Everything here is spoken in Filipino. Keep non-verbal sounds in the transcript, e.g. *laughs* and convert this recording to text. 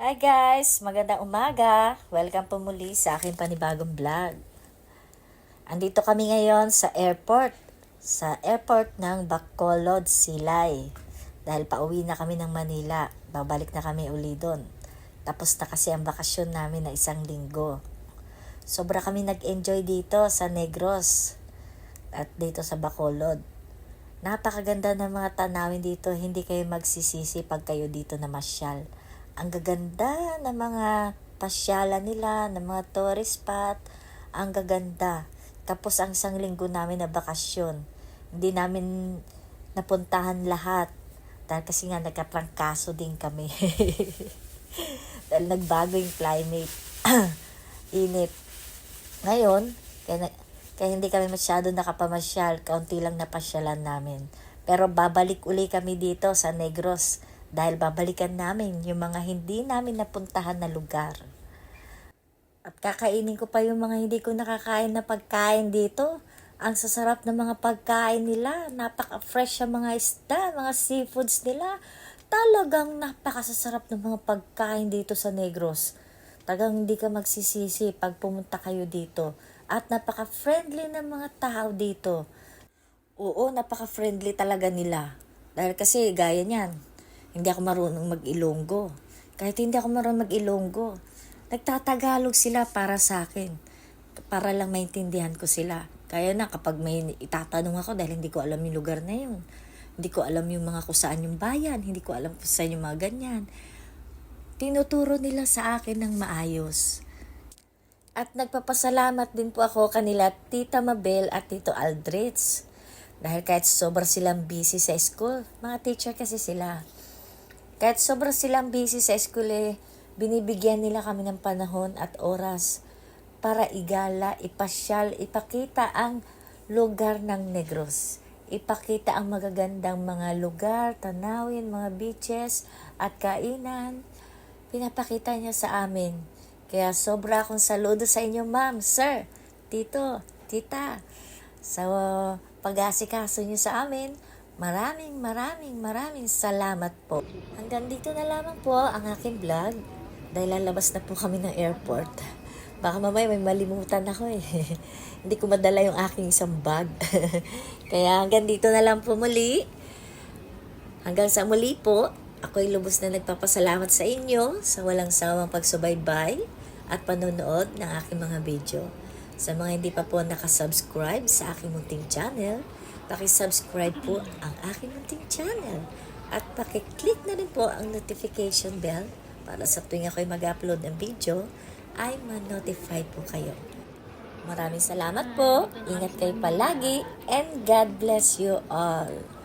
Hi guys! Magandang umaga! Welcome po muli sa aking panibagong vlog. Andito kami ngayon sa airport. Sa airport ng Bacolod, Silay. Dahil pauwi na kami ng Manila. Babalik na kami uli doon. Tapos na kasi ang bakasyon namin na isang linggo. Sobra kami nag-enjoy dito sa Negros. At dito sa Bacolod. Napakaganda ng mga tanawin dito. Hindi kayo magsisisi pag kayo dito na masyal. Ang gaganda ng mga pasyalan nila, ng mga tourist spot. Ang gaganda. Tapos ang isang linggo namin na bakasyon. Hindi namin napuntahan lahat. Dahil kasi nga nagkatrangkaso din kami. *laughs* Dahil nagbago yung climate. *clears throat* Init. Ngayon, kaya, kaya hindi kami masyado nakapamasyal, kaunti lang napasyalan namin. Pero babalik uli kami dito sa Negros dahil babalikan namin yung mga hindi namin napuntahan na lugar. At kakainin ko pa yung mga hindi ko nakakain na pagkain dito. Ang sasarap ng mga pagkain nila. Napaka-fresh ang mga isda, mga seafoods nila. Talagang napakasasarap ng mga pagkain dito sa Negros. Tagang hindi ka magsisisi pag pumunta kayo dito. At napaka-friendly ng mga tao dito. Oo, napaka-friendly talaga nila. Dahil kasi gaya niyan, hindi ako marunong mag-ilonggo. Kahit hindi ako marunong mag-ilonggo, nagtatagalog sila para sa akin. Para lang maintindihan ko sila. Kaya na kapag may itatanong ako dahil hindi ko alam yung lugar na yun. Hindi ko alam yung mga kung saan yung bayan. Hindi ko alam kung saan yung mga ganyan. Tinuturo nila sa akin ng maayos. At nagpapasalamat din po ako kanila Tita Mabel at Tito Aldrich. Dahil kahit sobra silang busy sa school, mga teacher kasi sila. Kahit sobra silang busy sa eh, binibigyan nila kami ng panahon at oras para igala, ipasyal, ipakita ang lugar ng Negros. Ipakita ang magagandang mga lugar, tanawin, mga beaches at kainan. Pinapakita niya sa amin. Kaya sobra akong saludo sa inyo, ma'am, sir, tito, tita. Sa pag-asikaso niyo sa amin, maraming maraming maraming salamat po. Hanggang dito na lamang po ang aking vlog dahil lalabas na po kami ng airport. Baka mamaya may malimutan ako eh. *laughs* Hindi ko madala yung aking isang bag. *laughs* Kaya hanggang dito na lang po muli. Hanggang sa muli po, ako'y lubos na nagpapasalamat sa inyo sa walang sawang pagsubaybay at panonood ng aking mga video. Sa mga hindi pa po nakasubscribe sa aking munting channel, pakisubscribe po ang aking munting channel at pakiclick na rin po ang notification bell para sa tuwing ako'y mag-upload ng video ay ma-notify po kayo. Maraming salamat po, ingat kayo palagi, and God bless you all.